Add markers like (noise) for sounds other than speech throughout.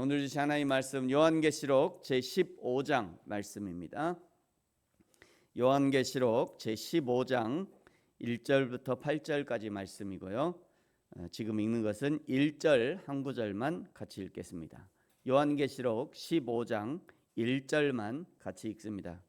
오늘 주신 하나님 말씀 요한계시록 제 15장 말씀입니다. 요한계시록 제 15장 1절부터 8절까지 말씀이고요. 어, 지금 읽는 것은 1절 한 구절만 같이 읽겠습니다. 요한계시록 15장 1절만 같이 읽습니다.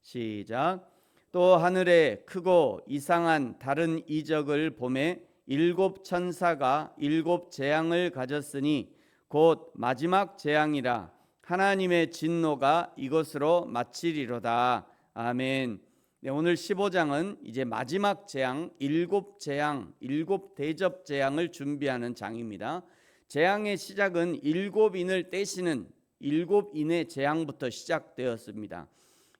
시작. 또 하늘에 크고 이상한 다른 이적을 보매 일곱 천사가 일곱 재앙을 가졌으니 곧 마지막 재앙이라 하나님의 진노가 이것으로 마치리로다. 아멘. 네, 오늘 15장은 이제 마지막 재앙, 일곱 재앙, 일곱 대접 재앙을 준비하는 장입니다. 재앙의 시작은 일곱 인을 떼시는 일곱 인의 재앙부터 시작되었습니다.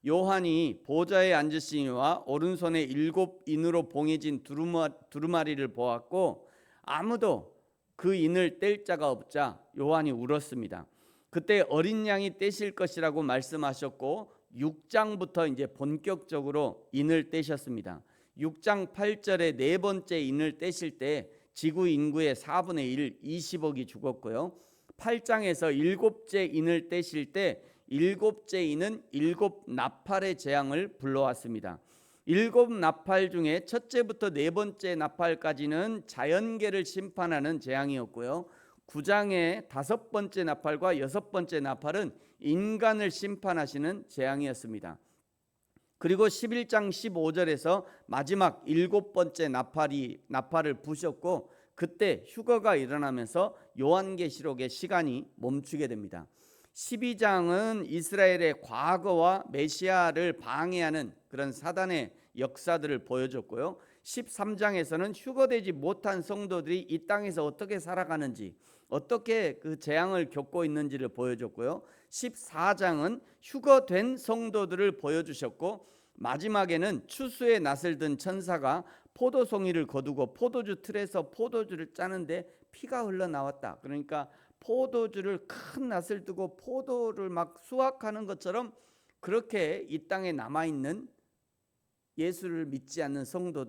요한이 보좌에 앉으시니와 오른손에 일곱 인으로 봉해진 두루마, 두루마리를 보았고 아무도 그 인을 뗄 자가 없자 요한이 울었습니다. 그때 어린 양이 떼실 것이라고 말씀하셨고 6장부터 이제 본격적으로 인을 떼셨습니다. 6장 8절에 네 번째 인을 떼실 때 지구 인구의 4분의 1, 20억이 죽었고요. 8장에서 일곱째 인을 떼실 때 일곱째 인은 일곱 나팔의 재앙을 불러왔습니다. 일곱 나팔 중에 첫째부터 네 번째 나팔까지는 자연계를 심판하는 재앙이었고요. 9장의 다섯 번째 나팔과 여섯 번째 나팔은 인간을 심판하시는 재앙이었습니다. 그리고 11장 15절에서 마지막 일곱 번째 나팔이 나팔을 부셨고 그때 휴거가 일어나면서 요한계시록의 시간이 멈추게 됩니다. 12장은 이스라엘의 과거와 메시아를 방해하는 그런 사단의 역사들을 보여줬고요. 13장에서는 휴거되지 못한 성도들이 이 땅에서 어떻게 살아가는지, 어떻게 그 재앙을 겪고 있는지를 보여줬고요. 14장은 휴거된 성도들을 보여주셨고 마지막에는 추수의 낫을 든 천사가 포도송이를 거두고 포도주 틀에서 포도주를 짜는데 피가 흘러나왔다. 그러니까 포도주를 큰 낫을 뜨고 포도를 막 수확하는 것처럼 그렇게 이 땅에 남아 있는 예수를 믿지 않는 성도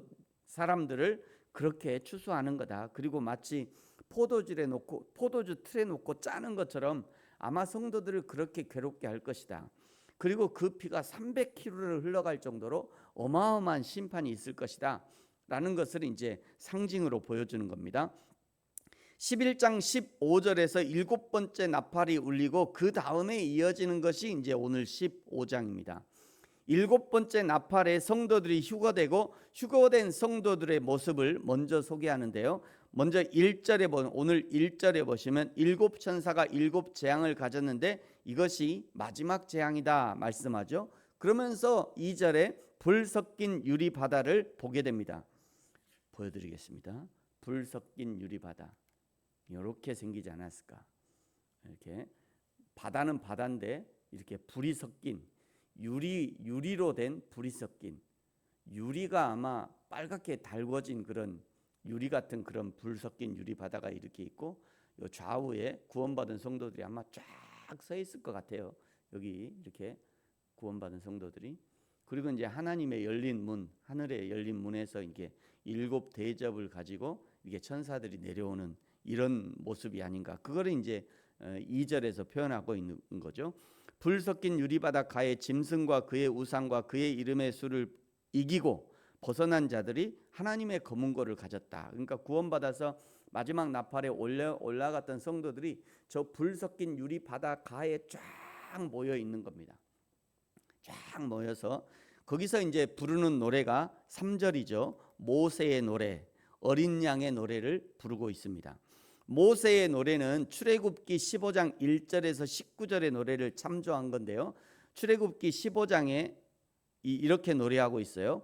사람들을 그렇게 추수하는 거다. 그리고 마치 포도주에 놓고 포도주 틀에 놓고 짜는 것처럼 아마 성도들을 그렇게 괴롭게 할 것이다. 그리고 그 피가 300km를 흘러갈 정도로 어마어마한 심판이 있을 것이다. 라는 것을 이제 상징으로 보여주는 겁니다. 11장 15절에서 일곱 번째 나팔이 울리고 그 다음에 이어지는 것이 이제 오늘 15장입니다. 일곱 번째 나팔에 성도들이 휴거되고 휴거된 성도들의 모습을 먼저 소개하는데요. 먼저 1절에 보 오늘 1절에 보시면 일곱 천사가 일곱 재앙을 가졌는데 이것이 마지막 재앙이다 말씀하죠. 그러면서 2절에 불 섞인 유리 바다를 보게 됩니다. 보여 드리겠습니다. 불 섞인 유리 바다. 이렇게 생기지 않았을까? 이렇게 바다는 바다인데 이렇게 불이 섞인 유리 유리로 된 불이 섞인 유리가 아마 빨갛게 달궈진 그런 유리 같은 그런 불 섞인 유리 바다가 이렇게 있고 요 좌우에 구원받은 성도들이 아마 쫙 서 있을 것 같아요. 여기 이렇게 구원받은 성도들이 그리고 이제 하나님의 열린 문 하늘의 열린 문에서 이게 일곱 대접을 가지고 이게 천사들이 내려오는 이런 모습이 아닌가. 그거를 이제 2절에서 어, 표현하고 있는 거죠. 불 섞인 유리바닥 가의 짐승과 그의 우상과 그의 이름의 수를 이기고 벗어난 자들이 하나님의 검은고를 가졌다. 그러니까 구원받아서 마지막 나팔에 올려 올라갔던 성도들이 저 불 섞인 유리 바다 가에 쫙 모여 있는 겁니다. 쫙 모여서 거기서 이제 부르는 노래가 3절이죠. 모세의 노래, 어린 양의 노래를 부르고 있습니다. 모세의 노래는 출애굽기 15장 1절에서 19절의 노래를 참조한 건데요. 출애굽기 15장에 이렇게 노래하고 있어요.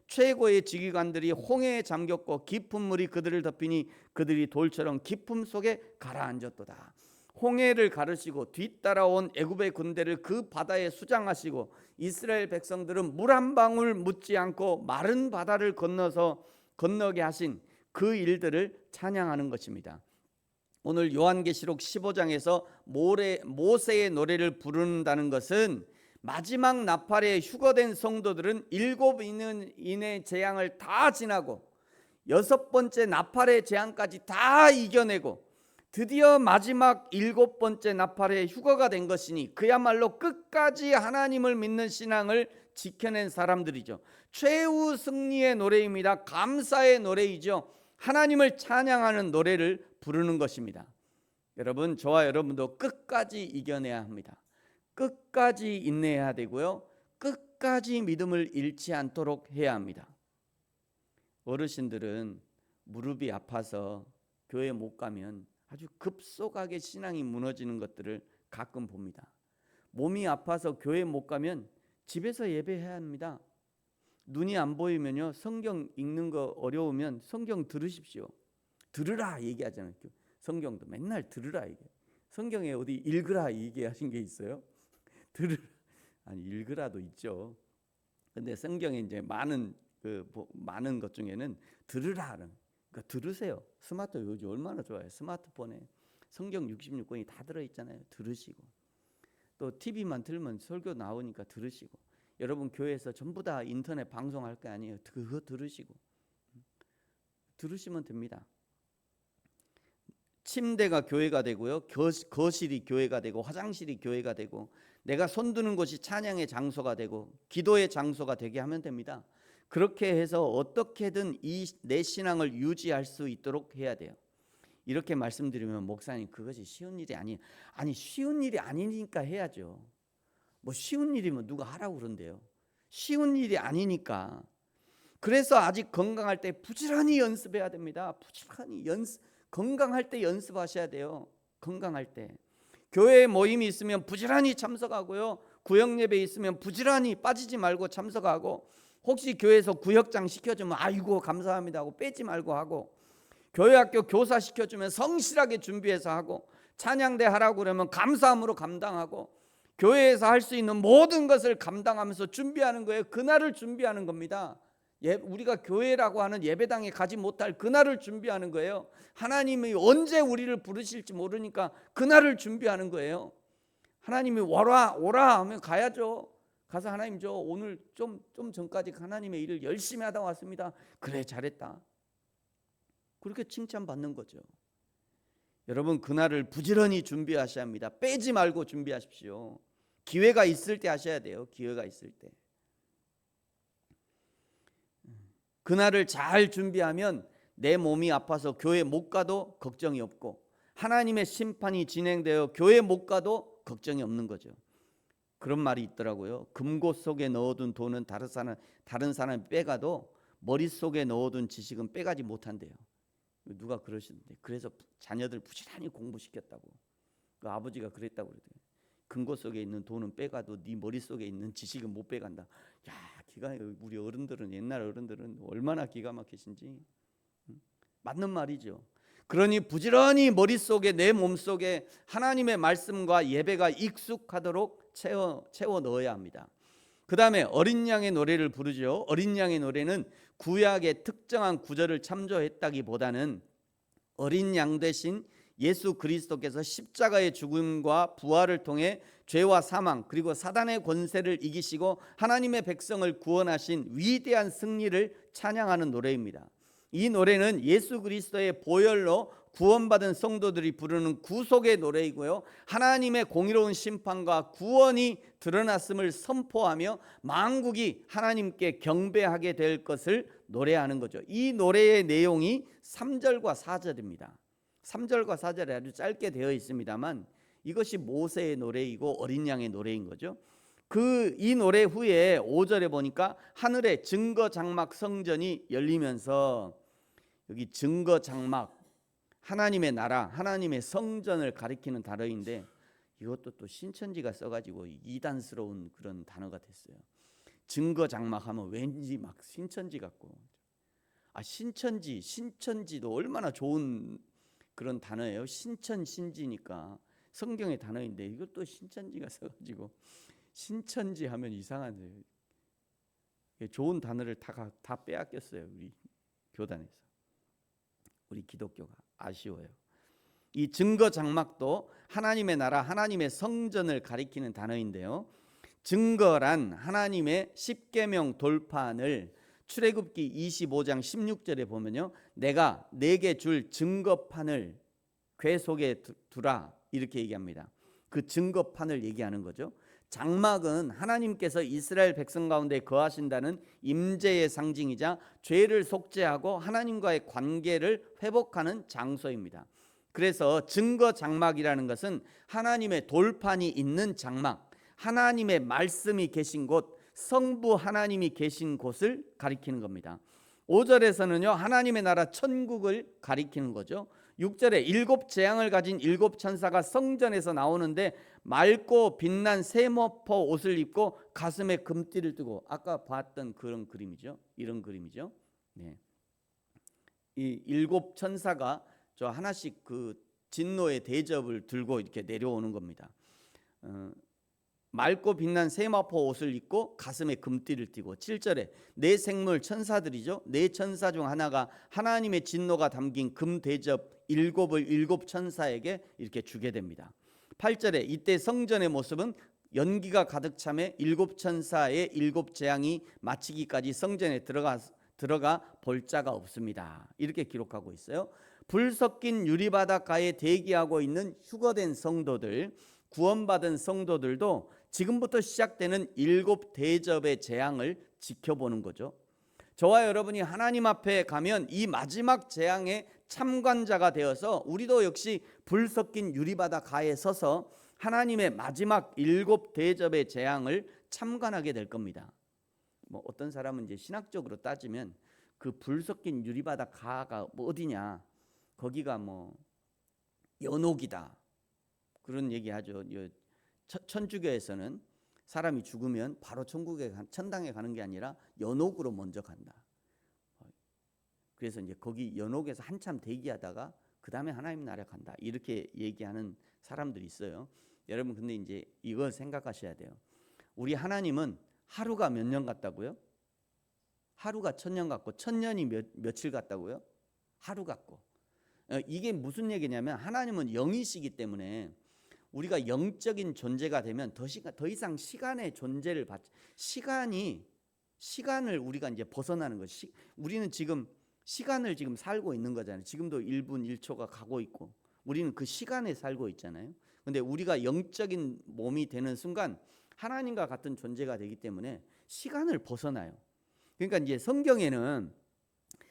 최고의 지휘관들이 홍해에 잠겼고 깊은 물이 그들을 덮이니 그들이 돌처럼 깊음 속에 가라앉았도다 홍해를 가르시고 뒤따라온 애굽의 군대를 그 바다에 수장하시고 이스라엘 백성들은 물 한 방울 묻지 않고 마른 바다를 건너서 건너게 하신 그 일들을 찬양하는 것입니다. 오늘 요한계시록 15장에서 모래, 모세의 노래를 부른다는 것은 마지막 나팔에 휴거된 성도들은 일곱 인의, 재앙을 다 지나고 여섯 번째 나팔의 재앙까지 다 이겨내고 드디어 마지막 일곱 번째 나팔의 휴거가 된 것이니 그야말로 끝까지 하나님을 믿는 신앙을 지켜낸 사람들이죠. 최후 승리의 노래입니다. 감사의 노래이죠. 하나님을 찬양하는 노래를 부르는 것입니다. 여러분, 저와 여러분도 끝까지 이겨내야 합니다. 끝까지 인내해야 되고요. 끝까지 믿음을 잃지 않도록 해야 합니다. 어르신들은 무릎이 아파서 교회 못 가면 아주 급속하게 신앙이 무너지는 것들을 가끔 봅니다. 몸이 아파서 교회 못 가면 집에서 예배해야 합니다. 눈이 안 보이면요 성경 읽는 거 어려우면 성경 들으십시오. 들으라 얘기하잖아요. 성경도 맨날 들으라 얘기. 성경에 어디 읽으라 얘기하신 게 있어요? 들으 (laughs) 아니 읽으라도 있죠. 근데 성경에 이제 많은 그 많은 것 중에는 들으라는 그러니까 들으세요. 스마트 요즘 얼마나 좋아요. 스마트폰에 성경 66권이 다 들어 있잖아요. 들으시고 또 TV만 틀면 설교 나오니까 들으시고 여러분 교회에서 전부 다 인터넷 방송할 게 아니에요. 그거 들으시고 들으시면 됩니다. 침대가 교회가 되고요. 거실이 교회가 되고 화장실이 교회가 되고 내가 손드는 곳이 찬양의 장소가 되고 기도의 장소가 되게 하면 됩니다. 그렇게 해서 어떻게든 이 내 신앙을 유지할 수 있도록 해야 돼요. 이렇게 말씀드리면 목사님 그것이 쉬운 일이 아니 아니 쉬운 일이 아니니까 해야죠. 뭐 쉬운 일이면 누가 하라고 그런대요. 쉬운 일이 아니니까. 그래서 아직 건강할 때 부지런히 연습해야 됩니다. 부지런히 연습 건강할 때 연습하셔야 돼요. 건강할 때. 교회 모임이 있으면 부지런히 참석하고요. 구역 예배 있으면 부지런히 빠지지 말고 참석하고 혹시 교회에서 구역장 시켜주면 아이고 감사합니다 하고 빼지 말고 하고 교회 학교 교사 시켜주면 성실하게 준비해서 하고 찬양대 하라고 그러면 감사함으로 감당하고 교회에서 할 수 있는 모든 것을 감당하면서 준비하는 거예요. 그날을 준비하는 겁니다. 예, 우리가 교회라고 하는 예배당에 가지 못할 그날을 준비하는 거예요. 하나님이 언제 우리를 부르실지 모르니까 그날을 준비하는 거예요. 하나님이 오라 오라 하면 가야죠. 가서 하나님 저 오늘 좀 좀 전까지 하나님의 일을 열심히 하다 왔습니다. 그래 잘했다. 그렇게 칭찬받는 거죠. 여러분 그날을 부지런히 준비하셔야 합니다. 빼지 말고 준비하십시오. 기회가 있을 때 하셔야 돼요. 기회가 있을 때. 그날을 잘 준비하면 내 몸이 아파서 교회 못 가도 걱정이 없고 하나님의 심판이 진행되어 교회 못 가도 걱정이 없는 거죠. 그런 말이 있더라고요. 금고 속에 넣어둔 돈은 다른 사람 다른 사람이 빼가도 머릿속에 넣어둔 지식은 빼가지 못한대요. 누가 그러시는데 그래서 자녀들 부지런히 공부시켰다고. 그 아버지가 그랬다고 그러대요. 금고 속에 있는 돈은 빼가도 네 머릿속에 있는 지식은 못 빼간다. 야, 기가 우리 어른들은 옛날 어른들은 얼마나 기가 막히신지 맞는 말이죠. 그러니 부지런히 머릿속에 내 몸속에 하나님의 말씀과 예배가 익숙하도록 채워 채워 넣어야 합니다. 그다음에 어린 양의 노래를 부르죠. 어린 양의 노래는 구약의 특정한 구절을 참조했다기보다는 어린 양 대신 예수 그리스도께서 십자가의 죽음과 부활을 통해 죄와 사망 그리고 사단의 권세를 이기시고 하나님의 백성을 구원하신 위대한 승리를 찬양하는 노래입니다. 이 노래는 예수 그리스도의 보혈로 구원받은 성도들이 부르는 구속의 노래이고요. 하나님의 공의로운 심판과 구원이 드러났음을 선포하며 만국이 하나님께 경배하게 될 것을 노래하는 거죠. 이 노래의 내용이 3절과 4절입니다. 3절과 4절에 아주 짧게 되어 있습니다만 이것이 모세의 노래이고 어린 양의 노래인 거죠. 그 이 노래 후에 5절에 보니까 하늘의 증거 장막 성전이 열리면서 여기 증거 장막 하나님의 나라, 하나님의 성전을 가리키는 단어인데 이것도 또 신천지가 써가지고 이단스러운 그런 단어가 됐어요. 증거 장막하면 왠지 막 신천지 같고 아 신천지 신천지도 얼마나 좋은 그런 단어예요. 신천 신지니까 성경의 단어인데 이것도 신천지가 써가지고 신천지 하면 이상한데 좋은 단어를 다, 다 빼앗겼어요 우리 교단에서 우리 기독교가 아쉬워요. 이 증거 장막도 하나님의 나라 하나님의 성전을 가리키는 단어인데요. 증거란 하나님의 십계명 돌판을 출애굽기 25장 16절에 보면요. 내가 내게 줄 증거판을 궤 속에 두- 두라 이렇게 얘기합니다. 그 증거판을 얘기하는 거죠. 장막은 하나님께서 이스라엘 백성 가운데 거하신다는 임재의 상징이자 죄를 속죄하고 하나님과의 관계를 회복하는 장소입니다. 그래서 증거 장막이라는 것은 하나님의 돌판이 있는 장막, 하나님의 말씀이 계신 곳, 성부 하나님이 계신 곳을 가리키는 겁니다. 5절에서는요. 하나님의 나라 천국을 가리키는 거죠. 6절에 일곱 재앙을 가진 일곱 천사가 성전에서 나오는데 맑고 빛난 세모포 옷을 입고 가슴에 금띠를 뜨고 아까 봤던 그런 그림이죠. 이런 그림이죠. 네. 이 일곱 천사가 저 하나씩 그 진노의 대접을 들고 이렇게 내려오는 겁니다. 어, 맑고 빛난 세마포 옷을 입고 가슴에 금띠를 띠고 7절에 네 생물 천사들이죠. 네 천사 중 하나가 하나님의 진노가 담긴 금 대접 일곱을 일곱 천사에게 이렇게 주게 됩니다. 8절에 이때 성전의 모습은 연기가 가득 참에 일곱 천사의 일곱 재앙이 마치기까지 성전에 들어가 들어가 볼 자가 없습니다. 이렇게 기록하고 있어요. 불 섞인 유리 바닷가에 대기하고 있는 휴거된 성도들, 구원받은 성도들도 지금부터 시작되는 일곱 대접의 재앙을 지켜보는 거죠. 저와 여러분이 하나님 앞에 가면 이 마지막 재앙의 참관자가 되어서 우리도 역시 불 섞인 유리바닷가에 서서 하나님의 마지막 일곱 대접의 재앙을 참관하게 될 겁니다. 뭐 어떤 사람은 이제 신학적으로 따지면 그 불 섞인 유리바닷가가 뭐 어디냐? 거기가 뭐 연옥이다. 그런 얘기하죠. 천주교에서는 사람이 죽으면 바로 천국에 가- 천당에 가는 게 아니라 연옥으로 먼저 간다. 그래서 이제 거기 연옥에서 한참 대기하다가 그 다음에 하나님 나라 간다. 이렇게 얘기하는 사람들이 있어요. 여러분 근데 이제 이걸 생각하셔야 돼요. 우리 하나님은 하루가 몇 년 같다고요? 하루가 천년 같고 천년이 몇 며칠 같다고요? 하루 같고. 어, 이게 무슨 얘기냐면 하나님은 영이시기 때문에 우리가 영적인 존재가 되면 더 시간 더 이상 시간의 존재를 받 시간이 시간을 우리가 이제 벗어나는 것. 시, 우리는 지금 시간을 지금 살고 있는 거잖아요. 지금도 1분 1초가 가고 있고 우리는 그 시간에 살고 있잖아요. 근데 우리가 영적인 몸이 되는 순간 하나님과 같은 존재가 되기 때문에 시간을 벗어나요. 그러니까 이제 성경에는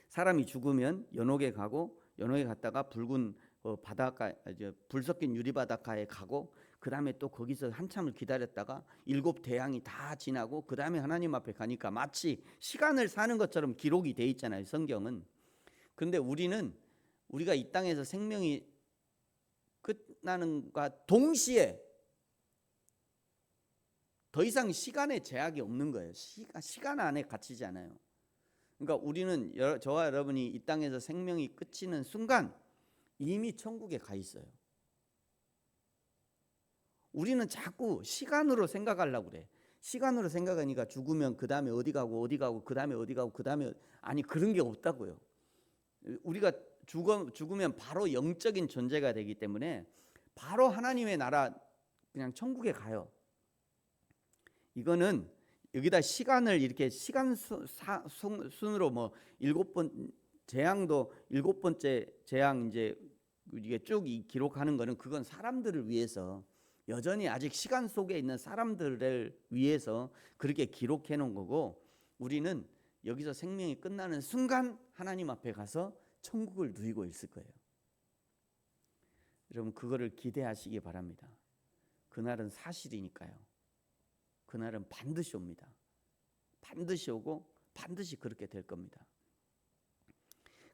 사람이 죽으면 연옥에 가고 연옥에 갔다가 붉은 어, 바닷가 이제 불 섞인 유리 바닷가에 가고 그 다음에 또 거기서 한참을 기다렸다가 일곱 대왕이 다 지나고 그 다음에 하나님 앞에 가니까 마치 시간을 사는 것처럼 기록이 돼 있잖아요 성경은. 근데 우리는 우리가 이 땅에서 생명이 끝나는과 동시에 더 이상 시간의 제약이 없는 거예요. 시간, 시간 안에 갇히지 않아요. 그러니까 우리는 여, 저와 여러분이 이 땅에서 생명이 끝이는 순간 이미 천국에 가 있어요. 우리는 자꾸 시간으로 생각하려고 그래. 시간으로 생각하니까 죽으면 그 다음에 어디 가고 어디 가고 그 다음에 어디 가고 그 다음에 아니 그런 게 없다고요. 우리가 죽어, 죽으면 바로 영적인 존재가 되기 때문에 바로 하나님의 나라 그냥 천국에 가요. 이거는 여기다 시간을 이렇게 시간 순으로 뭐 일곱 번 재앙도 일곱 번째 재앙 이제 이게 쭉이 기록하는 거는 그건 사람들을 위해서 여전히 아직 시간 속에 있는 사람들을 위해서 그렇게 기록해 놓은 거고 우리는 여기서 생명이 끝나는 순간 하나님 앞에 가서 천국을 누리고 있을 거예요. 여러분 그거를 기대하시기 바랍니다. 그날은 사실이니까요. 그날은 반드시 옵니다. 반드시 오고 반드시 그렇게 될 겁니다.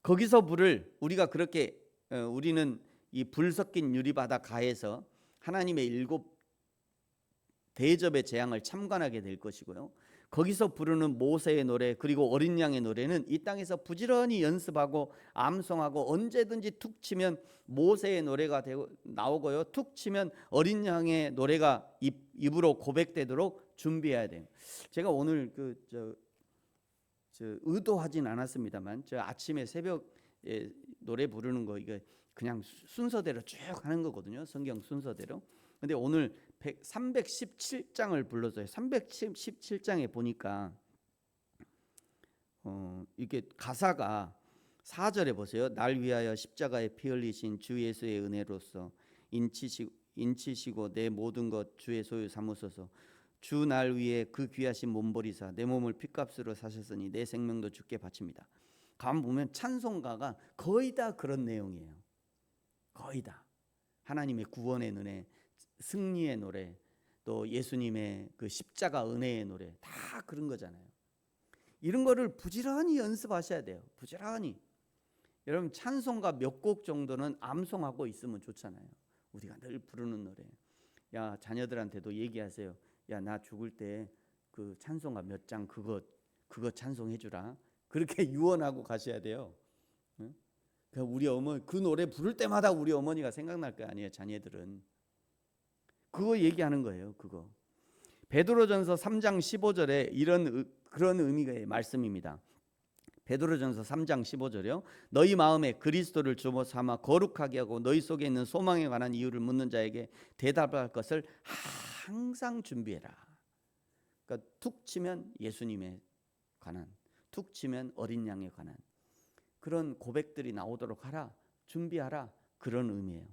거기서 불을 우리가 그렇게 어, 우리는 이 불 섞인 유리바다 가에서 하나님의 일곱 대접의 재앙을 참관하게 될 것이고요. 거기서 부르는 모세의 노래 그리고 어린 양의 노래는 이 땅에서 부지런히 연습하고 암송하고 언제든지 툭 치면 모세의 노래가 되고 나오고요. 툭 치면 어린 양의 노래가 입, 입으로 고백되도록 준비해야 돼요. 제가 오늘 그저 저 의도하진 않았습니다만 저 아침에 새벽에 노래 부르는 거 이거 그냥 수- 순서대로 쭉 하는 거거든요. 성경 순서대로. 근데 오늘 100, 317장을 불러서요. 317장에 보니까 어 이게 가사가 4절에 보세요. 날 위하여 십자가에 피 흘리신 주 예수의 은혜로서 인치시 인치시고 내 모든 것 주의 소유 삼으소서. 주 날 위해 그 귀하신 몸버리사 내 몸을 피값으로 사셨으니 내 생명도 주께 바칩니다. 가만 보면 찬송가가 거의 다 그런 내용이에요. 거의 다 하나님의 구원의 노래, 승리의 노래, 또 예수님의 그 십자가 은혜의 노래 다 그런 거잖아요. 이런 거를 부지런히 연습하셔야 돼요. 부지런히. 여러분 찬송가 몇 곡 정도는 암송하고 있으면 좋잖아요. 우리가 늘 부르는 노래. 야 자녀들한테도 얘기하세요. 야 나 죽을 때 그 찬송가 몇 장 그거 그거 찬송해 주라. 그렇게 (laughs) 유언하고 가셔야 돼요. 응? 그 우리 어머니 그 노래 부를 때마다 우리 어머니가 생각날 거 아니에요. 자녀들은 그거 얘기하는 거예요. 그거 베드로전서 3장 15절에 이런 의- 그런 의미의 말씀입니다. 베드로전서 3장 15절이요. 너희 마음에 그리스도를 주모 삼아 거룩하게 하고 너희 속에 있는 소망에 관한 이유를 묻는 자에게 대답할 것을 항상 준비해라. 그러니까 툭 치면 예수님에 관한, 툭 치면 어린 양에 관한 그런 고백들이 나오도록 하라. 준비하라. 그런 의미예요.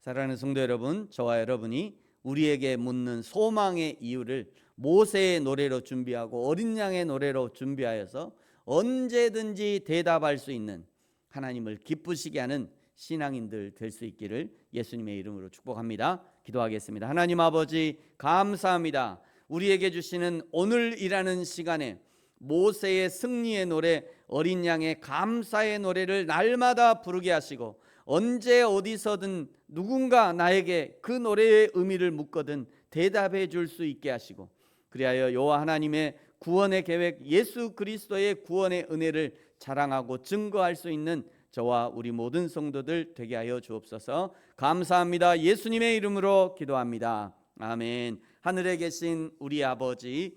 사랑하는 성도 여러분, 저와 여러분이 우리에게 묻는 소망의 이유를 모세의 노래로 준비하고 어린 양의 노래로 준비하여서 언제든지 대답할 수 있는 하나님을 기쁘시게 하는 신앙인들 될 수 있기를 예수님의 이름으로 축복합니다. 기도하겠습니다. 하나님 아버지 감사합니다. 우리에게 주시는 오늘이라는 시간에 모세의 승리의 노래, 어린 양의 감사의 노래를 날마다 부르게 하시고 언제 어디서든 누군가 나에게 그 노래의 의미를 묻거든 대답해 줄 수 있게 하시고 그리하여 여호와 하나님의 구원의 계획 예수 그리스도의 구원의 은혜를 자랑하고 증거할 수 있는 저와 우리 모든 성도들 되게 하여 주옵소서. 감사합니다. 예수님의 이름으로 기도합니다. 아멘. 하늘에 계신 우리 아버지